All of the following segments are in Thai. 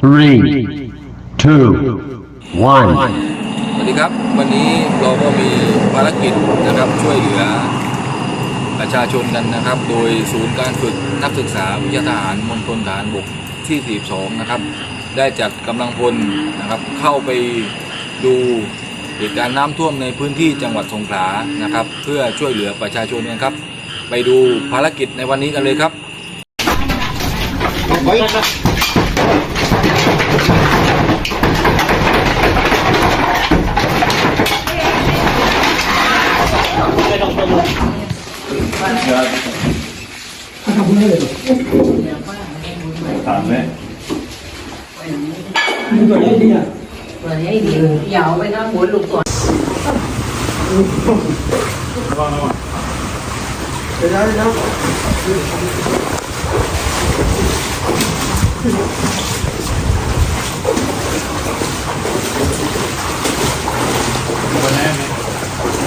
three, two, one. สวัสดีครับ วันนี้เราก็มีภารกิจนะครับช่วยเหลือประชาชนกันนะครับ โดยศูนย์การฝึกนักศึกษาวิทยาทหารมณฑลทหารบกที่ 42 นะครับ ได้จัดกำลังพลนะครับเข้าไปดูเหตุการณ์น้ำท่วมในพื้นที่จังหวัดสงขลานะครับ เพื่อช่วยเหลือประชาชนกันครับ ไปดูภารกิจในวันนี้กันเลยครับ Tạm Dạo bên nó muốn lục tuần Vâng không ạ Để đó, để đó Buồn em. ấy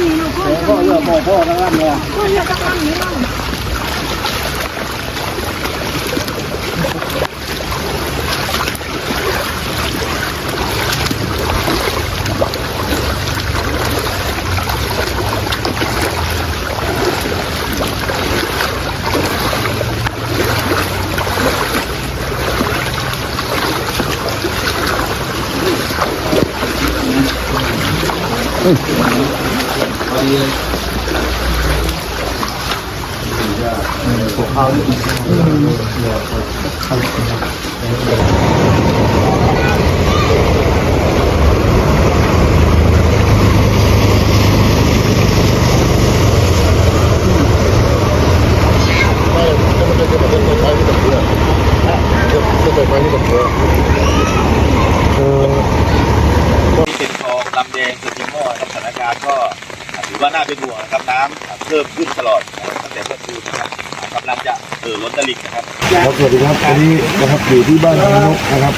ที่เป็น คลองลำแดงสุดที่หม้อครับสถานการณ์ก็ถือ ว่าน่าเป็นห่วงนะครับน้ำเพิ่มขึ้นตลอดนะครับตั้งแต่เมื่อคืนนะครับกำลังจะเอ่อล้นตลิ่งนะครับ ครับสวัสดีครับวันนี้นะครับอยู่ที่บ้านนกนะครับ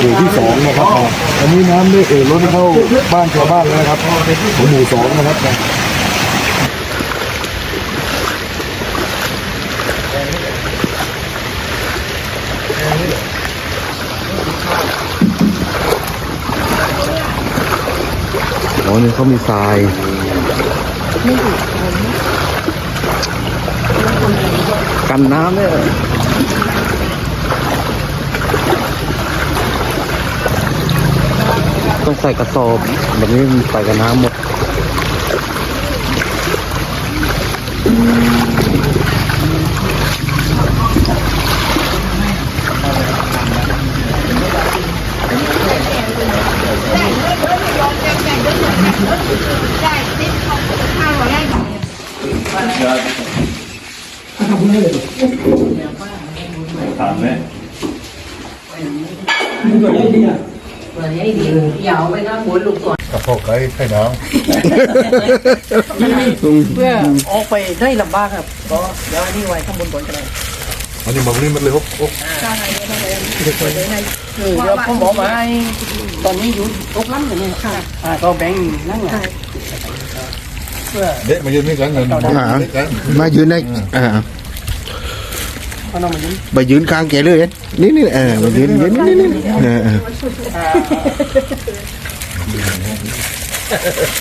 หมู่ที่สองนะครับอ่าวันนี้น้ำได้เอ่อล้นเข้าบ้านชาวบ้านแล้วนะครับของหมู่สองนะครับโอ้นี่เขามีทราย กันน้ำเนี่ยต้องใส่กระสอบแบบนี้ใส่กับน้ำหมด rồi ấy thì dạo với nó muốn lục tuần กระเพาะไก่ไข่น้เพื่อออกไปได้ลำบากครับก็เดี๋ยวนี้ไว้ข้างบนก่อนก็ได้อันนี้บอกนี่มันเลยฮกฮก คือเดี๋ยวพ่อหมอมาให้ตอนนี้อยู่ตกล้ำอย่างนี้ค่ะอ่าก็แบ่งนั่งไงเพื่อเด็กมายืนนี่กันเงินอ่ามายืนได้อ่าพน้องมายิ้มไปยืนข้างแกเลยนี่นี่เออมายืนยืนนี่นี่เออเอออ่า